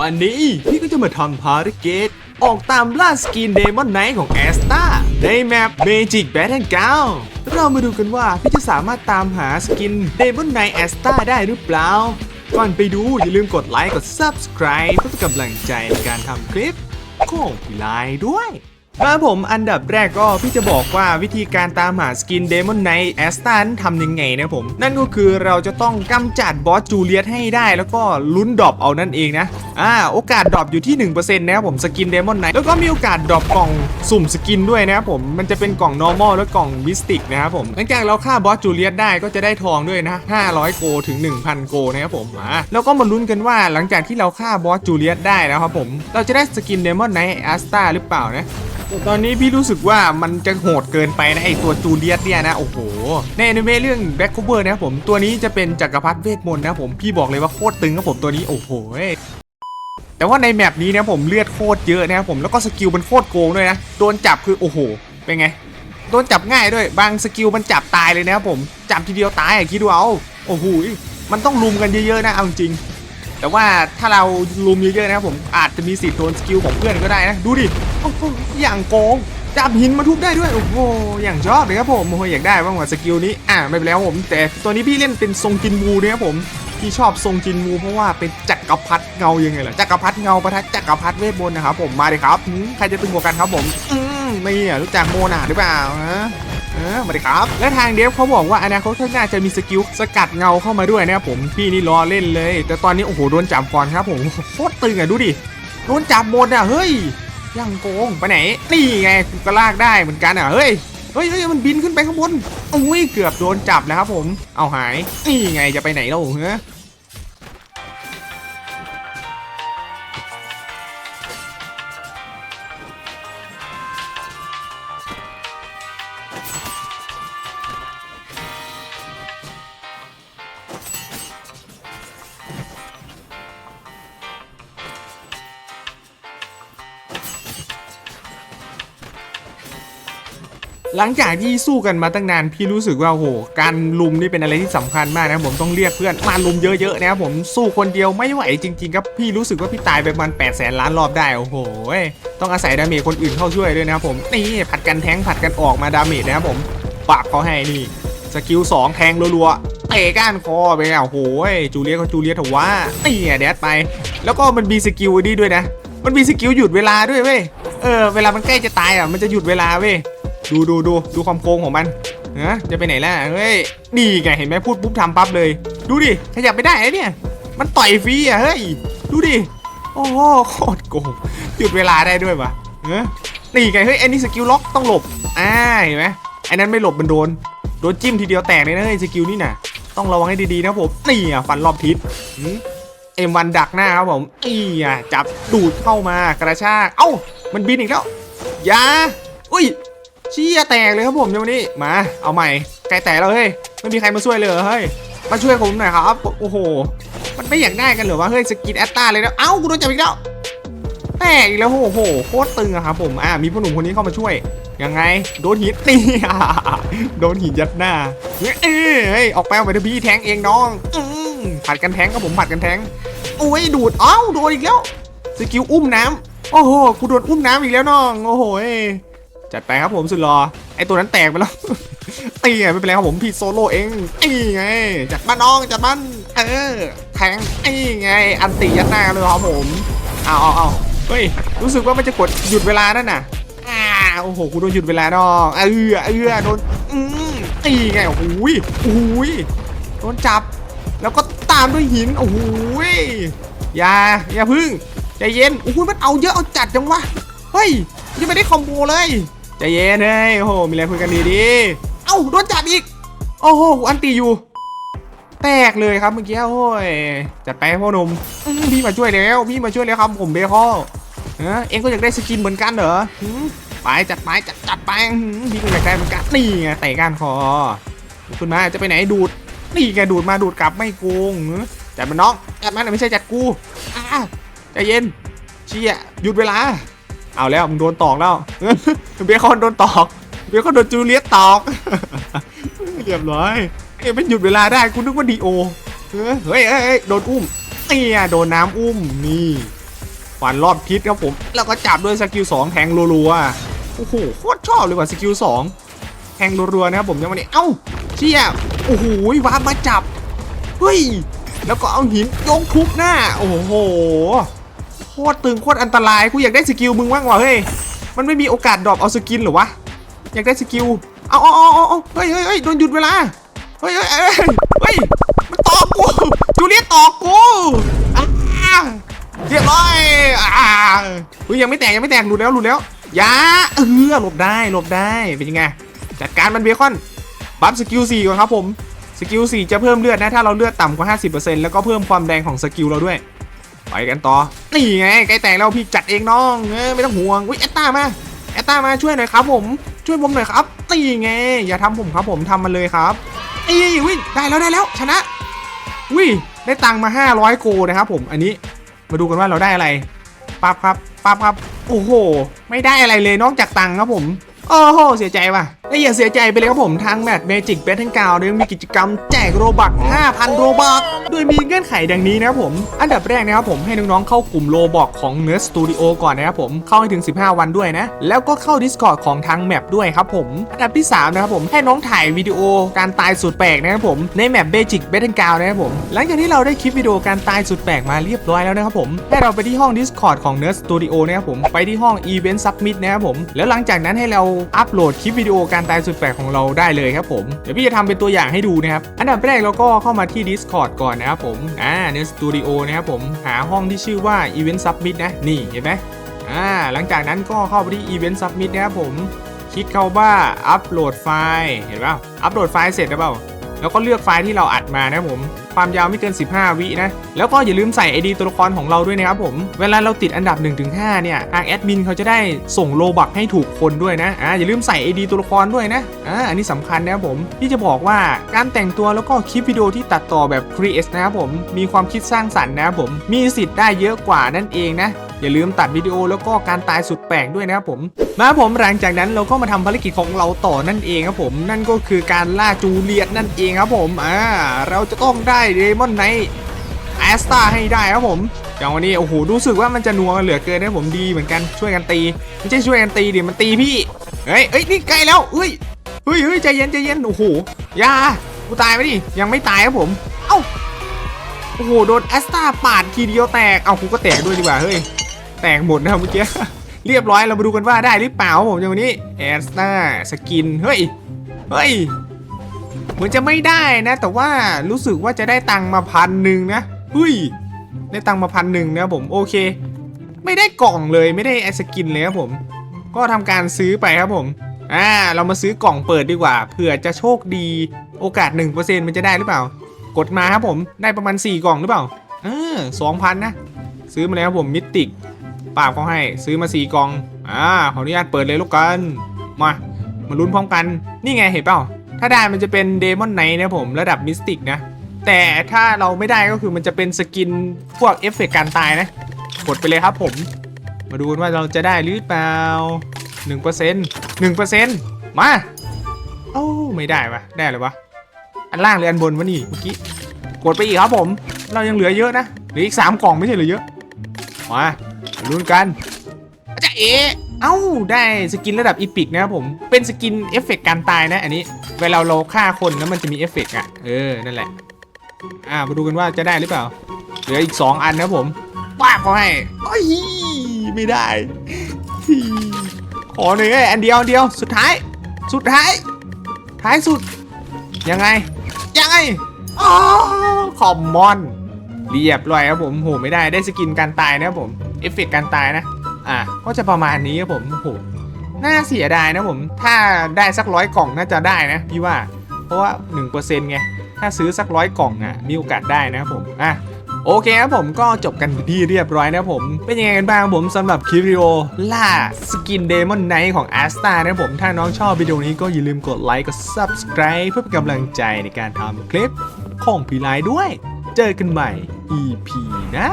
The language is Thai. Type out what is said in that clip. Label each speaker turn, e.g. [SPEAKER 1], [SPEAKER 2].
[SPEAKER 1] วันนี้พี่ก็จะมาทำภารกิจออกตามล่าสกินเดมอนไนท์ของแอสตาในแมป Magic Battle g r o u n d เรามาดูกันว่าพี่จะสามารถตามหาสกินเดมอนไนท์แอสตาได้หรือเปล่า ก่อนไปดูอย่าลืมกดไลค์กด Subscribe เพื่อกำลังใจในการทำคลิปของพี่ไลด้วย ครับผมอันดับแรกก็พี่จะบอกว่าวิธีการตามหาสกินเดมอนไนท์แอสตันทำยังไงนะผม นั่นก็คือเราจะต้องกำจัดบอสจูเลียตให้ได้แล้วก็ลุ้นดรอปเอานั่นเองนะอ่าโอกาสดรอปอยู่ที่ 1%นะครับผมสกินเดมอนไนท์แล้วก็มีโอกาสดรอปกล่องสุ่มสกินด้วยนะครับผมมันจะเป็นกล่อง normal และกล่องมิสติกนะครับผมหลังจากเราฆ่าบอสจูเลียตได้ก็จะได้ทองด้วยนะ 500 โกถึง 1,000 โกนะครับผมอ่าแล้วก็มาลุ้นกันว่าหลังจากที่เราฆ่าบอสจูเลียตได้แล้วครับผมเราจะได้สกินเดมอนไนท์แอสตาหรือเปล่านะ ตอนนี้พี่รู้สึกว่ามันจะโหดเกินไปนะไอตัวจูเลียสเนี่ยนะโอ้โหในอนิเมะเรื่องแบ็คคูเบอร์นะผมตัวนี้จะเป็นจักรพรรดิเวทมนต์นะผมพี่บอกเลยว่าโคตรตึงครับผมตัวนี้โอ้โหแต่ว่าในแมปนี้นะผมเลือดโคตรเยอะนะครับผมแล้วก็สกิลมันโคตรโกงด้วยนะโดนจับคือโอ้โหเป็นไงโดนจับง่ายด้วย บางสกิลมันจับตายเลยนะครับผมจับทีเดียวตายอคิดดูเอาโอ้โหมันต้องลุมกันเยอะๆนะเอาจริงแต่ว่าถ้าเราลุมเยอะๆนะครับผมอาจจะมีสิทธิ์โดนสกิลของเพื่อนก็ได้นะดูดิ โอ้โหอย่างโกงจับหินมาทุบได้ด้วยโอ้โหอย่างชอบเลยครับผมโอ้โหอยากได้บ้างว่าสกิลนี้อ่าไม่เป็นไรครับผม แต่ตัวนี้พี่เล่นเป็นทรงจินวูนะครับผมพี่ชอบทรงจินวูเพราะว่าเป็นจักรพรรดิเงายังไงล่ะจักรพรรดิเงาประทัดจักรพรรดิเวทมนต์นะครับผมมาเลยครับใครจะตึงกว่ากันครับผมอืมนี่อะรู้จักโมนาหรือเปล่าฮะเออมาดิครับและทางเดฟเขาบอกว่าอนาคตข้างหน้าจะมีสกิลสกัดเงาเข้ามาด้วยนะครับผมพี่นี่รอเล่นเลย แต่ตอนนี้โอ้โหโดนจับก่อนครับผมโคตรตึงอะดูดิโดนจับหมดอะเฮ้ย ยังโกงไปไหน นี่ไงกูก็ลากได้เหมือนกันอะเฮ้ยเฮ้ยเฮ้ยมันบินขึ้นไปข้างบนอุ้ยเกือบโดนจับแล้วครับผม เอาหาย นี่ไงจะไปไหนเราเฮ้ หลังจากที่สู้กันมาตั้งนานพี่รู้สึกว่าโหการลุมนี่เป็นอะไรที่สำคัญมากนะผมต้องเรียกเพื่อนมาลุมเยอะๆนะครับผมสู้คนเดียวไม่ไหวจริงๆครับพี่รู้สึกว่าพี่ตายไปประมาณ8 0 0แสนล้านรอบได้โอ้โหต้องอาศัยดาเมจคนอื่นเข้าช่วยด้วยนะครับผมนี่ผัดกันแทงผัดกันออกมาดาเมจนะครับผมปากเขาให้นี่สกิล2แทงรัวๆเตะก้านคอไปอะโอ้โหจูเลียเขาจูเลียถอว่านี่อะแดดไป แล้วก็มันมีสกิลนี่ด้วยนะ มันมีสกิลหยุดเวลาด้วยเว้ยเออเวลามันใกล้จะตายอะมันจะหยุดเวลาเว้ย ดูดูดูดูความโกงของมันนะจะไปไหนล่ะเฮ้ยนี่ไงเห็นไหมพูดปุ๊บทำปั๊บเลย ดูดิขยับไม่ได้เนี่ย มันต่อยฟรีอะเฮ้ยดูดิโอ้โหโคตรโกงหยุดเวลาได้ด้วยวะเนี่ไงเฮ้ยไอ้นี่สกิลล็อกต้องหลบอ่าเห็นไหมไอ้นั้นไม่หลบมันโดนโดนจิ้มทีเดียวแตกเลยนะเฮ้ยสกิลนี่น่ะต้องระวังให้ดีๆนะผมนี่อะฟันรอบทิศเอ็มวันดักหน้าครับผมนี่อะจับดูดเข้ามากระชากเอ้ามันบินอีกแล้วอยาอุ้ย เชี่ยแตกเลยครับผมเดี๋ยววันนี้มา เอาใหม่ไก่แตกแล้วเฮ้ยไม่มีใครมาช่วยเลยเหรอเฮ้ยมาช่วยผมหน่อยครับโอ้โห มันไม่อยากได้กันเหรอวะเฮ้ยสกินแอตตาเลยนะเอ้ากูโดนจับอีกแล้วแตกอีกแล้วโอ้โหโคตรตึงอะครับผมอ่ามีพ่อหนุ่มคนนี้เข้ามาช่วยยังไงโดนหินนี่อะโดนหินยัดหน้าเอ้ยเฮ้ยออกไปออกไปเถอะพี่แทงเองน้องผัดกันแทงครับผมผัดกันแทงโอ้ยดูดเอ้าโดนอีกแล้วสกิลอุ้มน้ำโอ้โหกูโดนอุ้มน้ำอีกแล้วน้องโอ้โหย จัดไปครับผมสุดรอไอตัวนั้นแตกไปแล้วตีไงไม่เป็นไรครับผมพี่โซโล่เองนี่ไงจัดบ้านน้องจัดบ้านเออแทงนี่ไง อันตียัดหน้าเลยครับผมเอาเอาเอาเฮ้ยรู้สึกว่ามันจะกดหยุดเวลานั่นน่ะอ่าโอ้โหกูโดนหยุดเวลาน้องเออเออโดนอืมตีไงโอ้โหยโอ้โหยโดนจับ แล้วก็ตามด้วยหินโอ้โหยอย่าอย่าพึ่งใจเย็นโอ้โหมันเอาเยอะเอาจัดจังวะเฮ้ยยังไม่ได้คอมโบเลย ใจเย็นเฮ้ยโอ้โหมีอะไรคุยกันดีดีๆเอ้าโดนจับอีก โอ้โหกูอันตีอยู่ แตกเลยครับเมื่อกี้โอ้ยจัดไปพ่อหนุ่มอื้อพี่มาช่วยแล้ว พี่มาช่วยแล้วครับผมเบคอเออเอ็งก็อยากได้สกินเหมือนกันเหรอหืมไปจัดไปจัดจัดไปหืมพี่ก็อยากได้เหมือนกันนี่ไงเตะก้านคอคุณมาจะไปไหนดูดนี่ไงดูดมาดูดกลับไม่โกงหือจัดมันน้องจัดมันไม่ใช่จัดกูอ่าใจเย็นเชี่ยหยุดเวลา เอาแล้วมึงโดนตอกแล้วเบคอนโดนตอกเบคอนโดนจูเลียตตอกเรียบร้อยเอ้ยมันหยุดเวลาได้กูนึกว่าดีโอเฮ้ยเฮ้ยเฮ้ยโดนอุ้มเนี่ยโดนน้ำอุ้มนี่ฟันรอบทิศครับผมแล้วก็จับด้วยสกิล2แทงรัวๆโอ้โหโคตรชอบเลยว่ะสกิล2แทงรัวๆนะครับผมยังวันนี้เอ้าเชี่ยโอ้โหวาร์ปมาจับเฮ้ยแล้วก็เอาหินโยงทุบหน้า โอ้โห โคตรตึงโคตรอันตรายกูอยากได้สกิลมึงบ้างว่ะเฮ้ยมันไม่มีโอกาสดรอปเอาสกินหรอวะอยากได้สกิลเอาเอาเอาเอาเฮ้ยเฮ้ยเฮ้ยโดนหยุดเวลาเฮ้ยเฮ้ยเฮ้ยเฮ้ยมันตอกกูจูเลียตอกกูเรียบร้อยอ่าเฮ้ยยังไม่แตกยังไม่แตกหลุดแล้วหลุดแล้วยาเออหลบได้หลบได้เป็นยังไงจัดการมันเบคอนบัฟสกิล4ก่อนครับผมสกิล4จะเพิ่มเลือดนะถ้าเราเลือดต่ำกว่า 50%แล้วก็เพิ่มความแรงของสกิลเราด้วย ไปกันต่อ นี่ไงใกล้แตกแล้วพี่จัดเองน้องเออไม่ต้องห่วงอุ้ยแอตตามาแอตตามาช่วยหน่อยครับผมช่วยผมหน่อยครับนี่ไงอย่าทำผมครับผมทำมันเลยครับอีวิได้แล้วได้แล้วชนะวิได้ตังค์มา 500 โกนะครับผมอันนี้มาดูกันว่าเราได้อะไรปั๊บครับปั๊บครับโอ้โห ไม่ได้อะไรเลยนอกจากตังค์ครับผมโอ้โหเสียใจว่ะ ไอ้ยอย่าเสียใจไปเลยครับผมทางแมตช์เมจิกเบทเทนกาวยังมีกิจกรรมแจกโรบัก5,000 โรบักโดยมีเงื่อนไขดังนี้นะครับผม อันดับแรกนะครับผมให้น้องๆเข้ากลุ่มโรบอกของ Nerd Studio ก่อนนะครับผมเข้าให้ถึง 15 วันด้วยนะ แล้วก็เข้า Discord ของทางแมปด้วยครับผม อันดับที่ 3 นะครับผมให้น้องถ่ายวิดีโอการตายสุดแปลกนะครับผมในแมปเบจิกเบทเทนกาวนะครับผมหลังจากที่เราได้คลิปวิดีโอการตายสุดแปลกมาเรียบร้อยแล้วนะครับผมให้เราไปที่ห้อง Discord ของ Nerd Studio นะครับผมไปที่ห้อง Event Submit นะครับผมแล้วหลังจากนั้นให้เราอัปโหลดคลิปวิดีโอการตายสุดแปลกของเราได้เลยครับผม เดี๋ยวพี่จะทำเป็นตัวอย่างให้ดูนะครับ อันดับแรกเราก็เข้ามาที่ Discord ก่อนนะครับผมอ่าในสตูดิโอนะครับผมหาห้องที่ชื่อว่า Event Submit นะนี่เห็นไหมอ่าหลังจากนั้นก็เข้าไปที่ Event Submit นะครับผมคลิกเข้าว่าอัปโหลดไฟล์เห็นเปล่าอัปโหลดไฟล์เสร็จแล้วเปล่า แล้วก็เลือกไฟล์ที่เราอัดมานะผมความยาวไม่เกิน 15 วินะ แล้วก็อย่าลืมใส่ ID ตัวละครของเราด้วยนะครับผม เวลาเราติดอันดับ 1-5 เนี่ย ทางแอดมินเขาจะได้ส่งโลบักให้ถูกคนด้วยนะ อ่า อย่าลืมใส่ ID ตัวละครด้วยนะ อ่า อันนี้สำคัญนะครับผม ที่จะบอกว่าการแต่งตัวแล้วก็คลิปวิดีโอที่ตัดต่อแบบ Create นะครับผม มีความคิดสร้างสรรค์นะครับผม มีสิทธิ์ได้เยอะกว่านั่นเองนะ อย่าลืมตัดวิดีโอแล้วก็การตายสุดแปลกด้วยนะครับผม มาผมหลังจากนั้นเราก็มาทำภารกิจของเราต่อนั่นเองครับผม นั่นก็คือการล่าจูเลียตนั่นเองครับผมอ่าเราจะต้องได้เดมอนไนท์แอสตาให้ได้ครับผมอย่างวันนี้โอ้โหรู้สึกว่ามันจะนัวกันเหลือเกินนะผมดีเหมือนกันช่วยกันตีไม่ใช่ช่วยกันตีดิมันตีพี่เฮ้ยเอ้ยนี่ใกล้แล้วเฮ้ยเฮ้ยเฮ้ยใจเย็นใจเย็นโอ้โหอยากูตายไหมดิยังไม่ตายครับผม เอ้าโอ้โหโดนแอสตาปาดทีเดียวแตก เอากูก็แตกด้วยดีกว่าเฮ้ย แตกหมดนะครับเมื่อกี้ เรียบร้อยเรามาดูกันว่าได้หรือเปล่าผมอย่างวันนี้แอสตาสกิน เฮ้ย เฮ้ย เหมือนจะไม่ได้นะ แต่ว่ารู้สึกว่าจะได้ตังค์มาพันหนึ่งนะเฮ้ย ได้ตังค์มาพันหนึ่งนะผมโอเค ไม่ได้กล่องเลยไม่ได้ไอสกินเลยครับผม ก็ทำการซื้อไปครับผมอ่าเรามาซื้อกล่องเปิดดีกว่าเผื่อจะโชคดีโอกาส 1%มันจะได้หรือเปล่า กดมาครับผมได้ประมาณ 4 กล่องหรือเปล่าเออสองพันนะ ซื้อมาแล้วครับผมมิติก ปราเขาให้ซื้อมาสี่กล่อง อ่า ขออนุญาตเปิดเลยลูกกัน มา มาลุ้นพร้อมกัน นี่ไงเห็นเปล่า ถ้าได้มันจะเป็นเดมอนไนท์นะผมระดับมิสติกนะ แต่ถ้าเราไม่ได้ก็คือมันจะเป็นสกินพวกเอฟเฟกต์การตายนะ กดไปเลยครับผม มาดูว่าเราจะได้หรือเปล่า1% 1%มาโอ้ไม่ได้ปะได้เลยวะ อันล่างหรืออันบนวะนี่เมื่อกี้ กดไปอีกครับผม เรายังเหลือเยอะนะ เหลืออีก 3 กล่องไม่ใช่เหลือเยอะ มา ลุ้นกันอาจารย์เอเอ้าได้สกินระดับอีพิกนะครับผมเป็นสกินเอฟเฟกต์การตายนะ อันนี้เวลาเราฆ่าคนแล้วมันจะมีเอฟเฟกต์อะเออนั่นแหละอ่ามาดูกันว่าจะได้หรือเปล่าเหลืออีก 2 อันนะครับผมป้าบเขาให้โอ้ยไม่ได้ขอหน่อยเอ้ยอันเดียวอันเดียวสุดท้าย สุดท้าย ท้ายสุด ยังไง ยังไงอ๋อคอมมอน เรียบร้อยครับผมโหไม่ได้ได้สกินการตายนะครับผม เอฟเฟกต์การตายนะ อะก็จะประมาณนี้ครับผมโหน่าเสียดายนะผม ถ้าได้สักร้อยกล่องน่าจะได้นะพี่ว่า เพราะว่า 1%ไง ถ้าซื้อสักร้อยกล่องอะ มีโอกาสได้นะครับผม อะโอเคครับผมก็จบกันที่เรียบร้อยนะผม เป็นยังไงกันบ้างผมสำหรับคลิปวิดีโอล่าสกินเดมอนไนท์ของ a s t a นะครับผม ถ้าน้องชอบวิดีโอนี้ก็อย่าลืมกดไลค์กด Subscribe เพื่อเป็นกำลังใจในการทำคลิปของพี่ไลด้วย เจอกันใหม่ EP หน้า